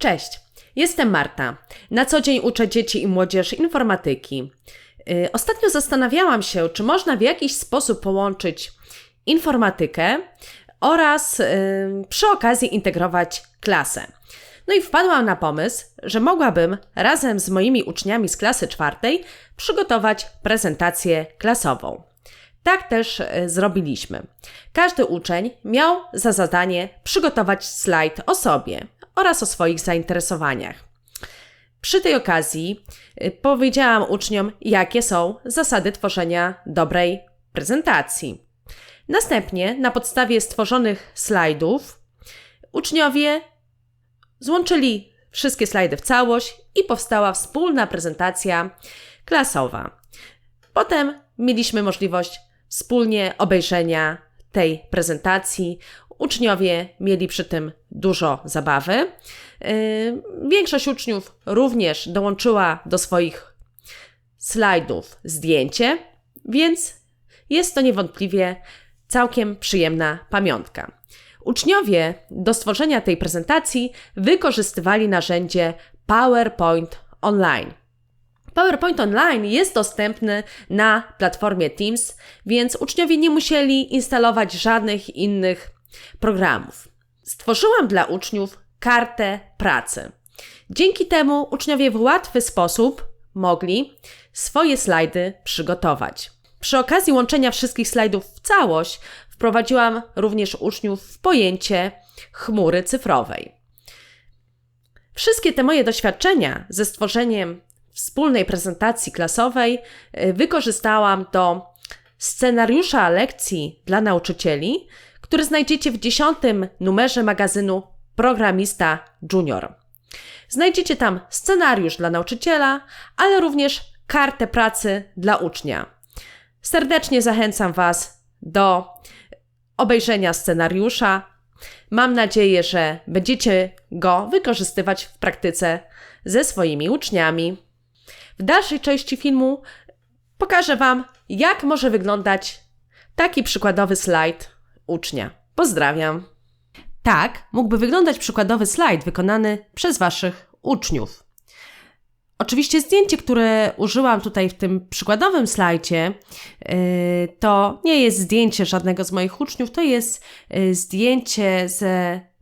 Cześć, jestem Marta. Na co dzień uczę dzieci i młodzież informatyki. Yy, Ostatnio zastanawiałam się, czy można w jakiś sposób połączyć informatykę oraz yy, przy okazji integrować klasę. No i wpadłam na pomysł, że mogłabym razem z moimi uczniami z klasy czwartej przygotować prezentację klasową. Tak też e, zrobiliśmy. Każdy uczeń miał za zadanie przygotować slajd o sobie oraz o swoich zainteresowaniach. Przy tej okazji y, powiedziałam uczniom, jakie są zasady tworzenia dobrej prezentacji. Następnie, na podstawie stworzonych slajdów, uczniowie złączyli wszystkie slajdy w całość i powstała wspólna prezentacja klasowa. Potem mieliśmy możliwość wspólnie obejrzenia tej prezentacji. Uczniowie mieli przy tym dużo zabawy. Yy, Większość uczniów również dołączyła do swoich slajdów zdjęcie, więc jest to niewątpliwie całkiem przyjemna pamiątka. Uczniowie do stworzenia tej prezentacji wykorzystywali narzędzie PowerPoint Online. PowerPoint Online jest dostępny na platformie Teams, więc uczniowie nie musieli instalować żadnych innych programów. Stworzyłam dla uczniów kartę pracy. Dzięki temu uczniowie w łatwy sposób mogli swoje slajdy przygotować. Przy okazji łączenia wszystkich slajdów w całość wprowadziłam również uczniów w pojęcie chmury cyfrowej. Wszystkie te moje doświadczenia ze stworzeniem wspólnej prezentacji klasowej y, wykorzystałam do scenariusza lekcji dla nauczycieli, który znajdziecie w dziesiątym numerze magazynu Programista Junior. Znajdziecie tam scenariusz dla nauczyciela, ale również kartę pracy dla ucznia. Serdecznie zachęcam Was do obejrzenia scenariusza. Mam nadzieję, że będziecie go wykorzystywać w praktyce ze swoimi uczniami. W dalszej części filmu pokażę Wam, jak może wyglądać taki przykładowy slajd ucznia. Pozdrawiam! Tak mógłby wyglądać przykładowy slajd wykonany przez Waszych uczniów. Oczywiście zdjęcie, które użyłam tutaj w tym przykładowym slajdzie, yy, to nie jest zdjęcie żadnego z moich uczniów, to jest yy, zdjęcie z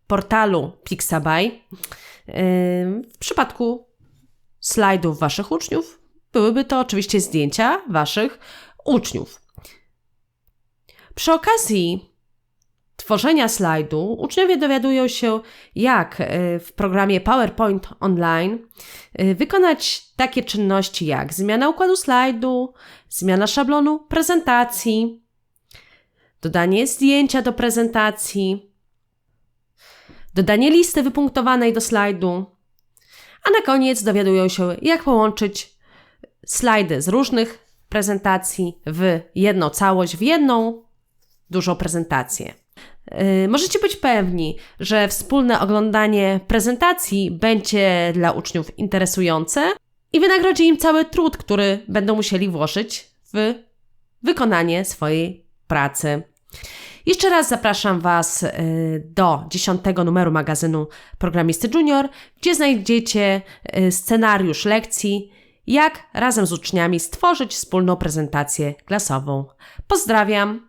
portalu Pixabay. Yy, w przypadku slajdów Waszych uczniów byłyby to oczywiście zdjęcia Waszych uczniów. Przy okazji tworzenia slajdu uczniowie dowiadują się, jak y, w programie PowerPoint Online y, wykonać takie czynności jak zmiana układu slajdu, zmiana szablonu prezentacji, dodanie zdjęcia do prezentacji, dodanie listy wypunktowanej do slajdu, a na koniec dowiadują się, jak połączyć slajdy z różnych prezentacji w jedną całość, w jedną dużą prezentację. Yy, możecie być pewni, że wspólne oglądanie prezentacji będzie dla uczniów interesujące i wynagrodzi im cały trud, który będą musieli włożyć w wykonanie swojej pracy. Jeszcze raz zapraszam Was yy, do dziesiątego numeru magazynu Programisty Junior, gdzie znajdziecie yy, scenariusz lekcji, jak razem z uczniami stworzyć wspólną prezentację klasową. Pozdrawiam!